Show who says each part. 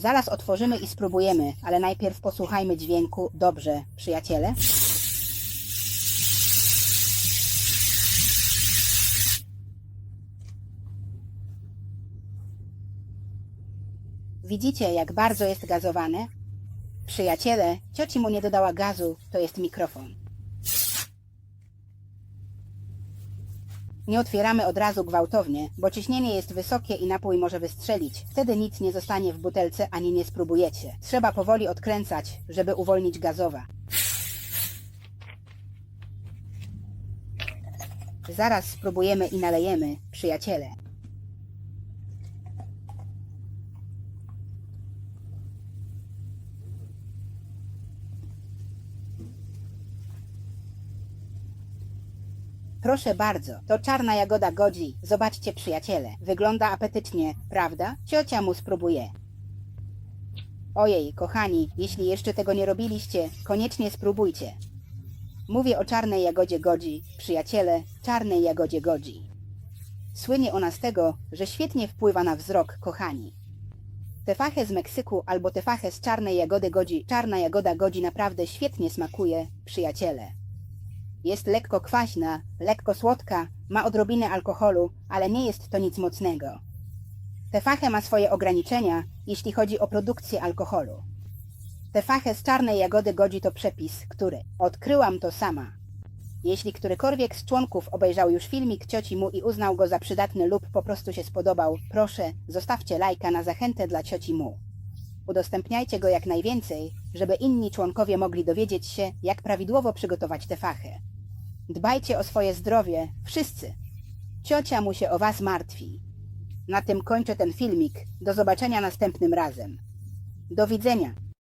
Speaker 1: Zaraz otworzymy i spróbujemy, ale najpierw posłuchajmy dźwięku. Dobrze, przyjaciele? Widzicie, jak bardzo jest gazowane? Przyjaciele, cioci mu nie dodała gazu, to jest mikrofon. Nie otwieramy od razu gwałtownie, bo ciśnienie jest wysokie i napój może wystrzelić. Wtedy nic nie zostanie w butelce ani nie spróbujecie. Trzeba powoli odkręcać, żeby uwolnić gazowa. Zaraz spróbujemy i nalejemy, przyjaciele. Proszę bardzo, to czarna jagoda godzi. Zobaczcie, przyjaciele. Wygląda apetycznie, prawda? Ciocia mu spróbuje. Ojej, kochani, jeśli jeszcze tego nie robiliście, koniecznie spróbujcie. Mówię o czarnej jagodzie godzi, przyjaciele, czarnej jagodzie godzi. Słynie ona z tego, że świetnie wpływa na wzrok, kochani. Tefachę z Meksyku albo tefachę z czarnej jagody godzi, czarna jagoda godzi naprawdę świetnie smakuje, przyjaciele. Jest lekko kwaśna, lekko słodka, ma odrobinę alkoholu, ale nie jest to nic mocnego. Tefache ma swoje ograniczenia, jeśli chodzi o produkcję alkoholu. Tefache z czarnej jagody godzi to przepis, który odkryłam to sama. Jeśli którykolwiek z członków obejrzał już filmik cioci mu i uznał go za przydatny lub po prostu się spodobał, proszę, zostawcie lajka na zachętę dla cioci mu. Udostępniajcie go jak najwięcej, żeby inni członkowie mogli dowiedzieć się, jak prawidłowo przygotować te fachy. Dbajcie o swoje zdrowie, wszyscy. Ciocia mu się o was martwi. Na tym kończę ten filmik. Do zobaczenia następnym razem. Do widzenia.